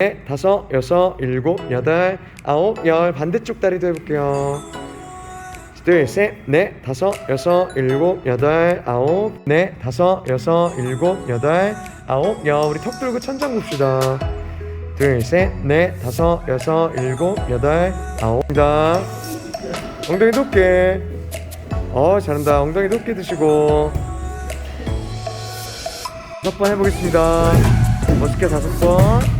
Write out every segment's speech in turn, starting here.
넷, 다섯, 여섯, 일곱, 여덟, 아홉, 열 반대쪽 다리도 해볼게요. 둘, 셋, 넷, 다섯, 여섯, 일곱, 여덟, 아홉, 넷, 다섯, 여섯, 일곱, 여덟, 아홉, 열 우리 턱 들고 천장 봅시다. 둘, 셋, 넷, 다섯, 여섯, 일곱, 여덟, 아홉입니다. 엉덩이 높게. 어, 잘한다. 엉덩이 높게 드시고. 다섯 번 해보겠습니다. 멋있게 다섯 번.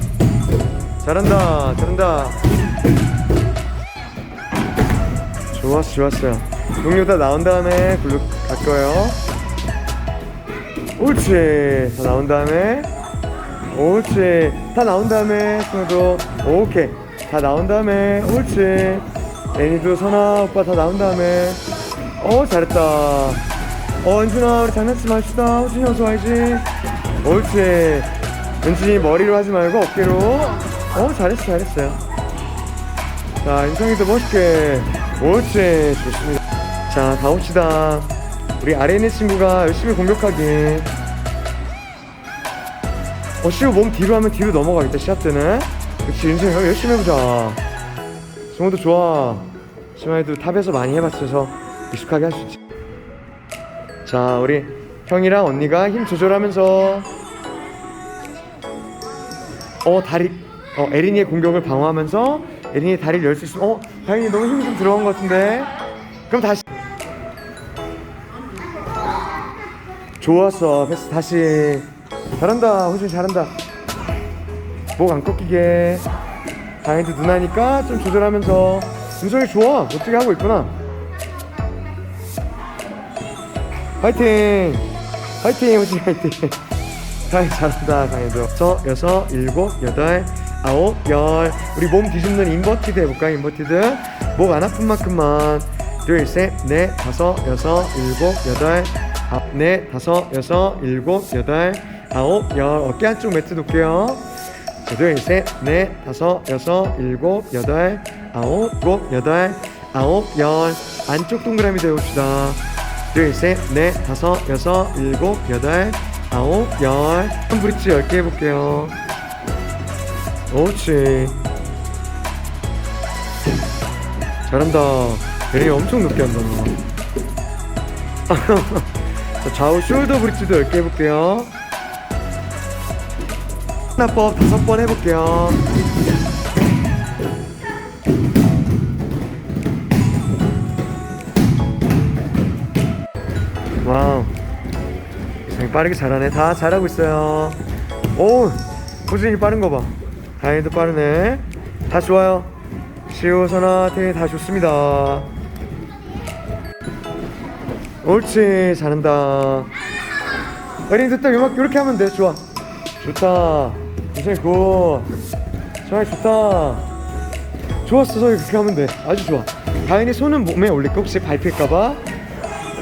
잘한다, 잘한다. 좋았어, 좋았어요. 동료 다 나온 다음에 글로 갈 거예요. 옳지. 다 나온 다음에. 옳지. 다 나온 다음에 승우도 오케이. 다 나온 다음에 옳지. 애니도 선아 오빠 다 나온 다음에 어 잘했다. 어 은준아 우리 장난치지 맙시다. 호준이 어서 와야지. 옳지. 은준이 머리로 하지 말고 어깨로. 어 잘했어 잘했어요. 자 인성이도 멋있게. 옳지 좋습니다. 자 가봅시다. 우리 아래 있는 친구가 열심히 공격하기. 어, 시우 몸 뒤로 하면 뒤로 넘어가겠다, 시합 때는. 그치, 인생 열심히 해보자. 승호도 좋아. 심하이도 탑에서 많이 해봤어서 익숙하게 할 수 있지. 자, 우리 형이랑 언니가 힘 조절하면서. 어, 다리, 어, 에린이의 공격을 방어하면서 에린이 다리를 열 수 있으면, 어, 다행히 너무 힘이 좀 들어간 것 같은데. 그럼 다시. 좋았어. 패스 다시. 잘한다. 호준 잘한다. 목 안 꺾이게. 다행히도 누나니까 좀 조절하면서. 윤성이 좋아. 어떻게 하고 있구나. 파이팅. 파이팅. 호준 파이팅. 다행 잘한다. 다행히도. 저 여섯, 일곱, 아홉, 열. 우리 몸 뒤집는 인버티드 해볼까? 인버티드. 목 안 아픈 만큼만. 둘, 셋, 넷, 다섯, 여섯, 일곱, 여덟, 아홉, 넷, 다섯, 여섯, 일곱, 여덟, 아홉, 열. 어깨 한쪽 매트 놓을게요. 자, 둘, 셋, 넷, 다섯, 여섯, 일곱, 여덟, 아홉, 일곱, 여덟, 아홉, 열. 안쪽 동그라미 되봅시다. 둘, 셋, 넷, 다섯, 여섯, 일곱, 여덟, 아홉, 열. 한 브릿지 10개 해볼게요. 옳지. 잘한다. 베리 엄청 높게 한다. 너. 자, 좌우 숄더 브릿지도 10개 해볼게요. 하나법 다섯 번 해볼게요. 와우. 빠르게 잘하네. 다 잘하고 있어요. 오, 호준이 빠른 거 봐. 다행히도 빠르네. 다 좋아요. 시우, 선아, 태희 다 좋습니다. 옳지, 잘한다. 어린 됐다. 이렇게 하면 돼. 좋아. 좋다. 굉장히 굿. 정말 좋다. 좋았어. 저 이렇게 하면 돼. 아주 좋아. 다행히 손은 몸에 올릴까? 혹시 밟힐까봐.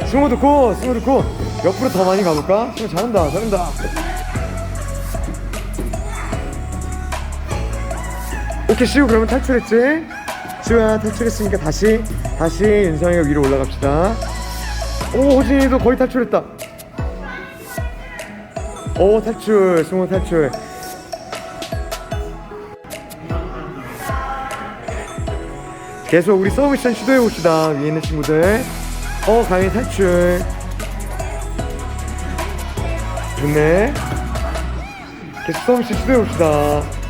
승호도 고! 승호도 고! 옆으로 더 많이 가볼까? 승호 잘한다, 잘한다. 오케이, 시우 그러면 탈출했지? 시우야 탈출했으니까 다시, 다시 윤성이가 위로 올라갑시다. 오, 호진이도 거의 탈출했다. 오, 탈출, 승호 탈출. 계속 우리 서브미션 시도해 봅시다. 위에 있는 친구들. 어, 강의 탈출. 좋네. 계속 서브미션 시도해 봅시다.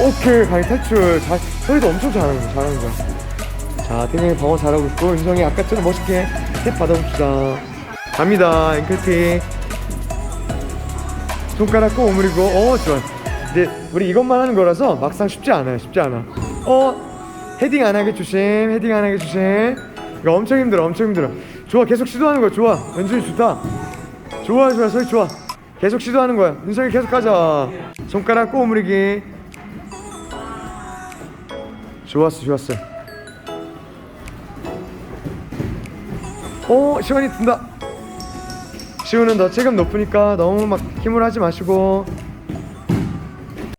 오케이, 강의 탈출. 잘, 소리도 엄청 잘하는 거야. 잘하는 거야. 자, 태경이 방어 잘하고 있고, 윤성이 아까처럼 멋있게 탭 받아봅시다. 갑니다, 앵클킥. 손가락 꼭 오므리고, 어, 좋아. 이제 우리 이것만 하는 거라서 막상 쉽지 않아요. 쉽지 않아. 어, 헤딩 안 하게 조심. 헤딩 안 하게 조심. 이거 엄청 힘들어. 엄청 힘들어. 좋아. 계속 시도하는 거야. 좋아. 연준이 좋다. 좋아, 좋아. 소리 좋아. 계속 시도하는 거야. 윤성이 계속 가자. 손가락 꼭 오므리기. 좋았어, 좋았어. 오, 시원이 든다. 시우는 더 체급 높으니까 너무 막 힘을 하지 마시고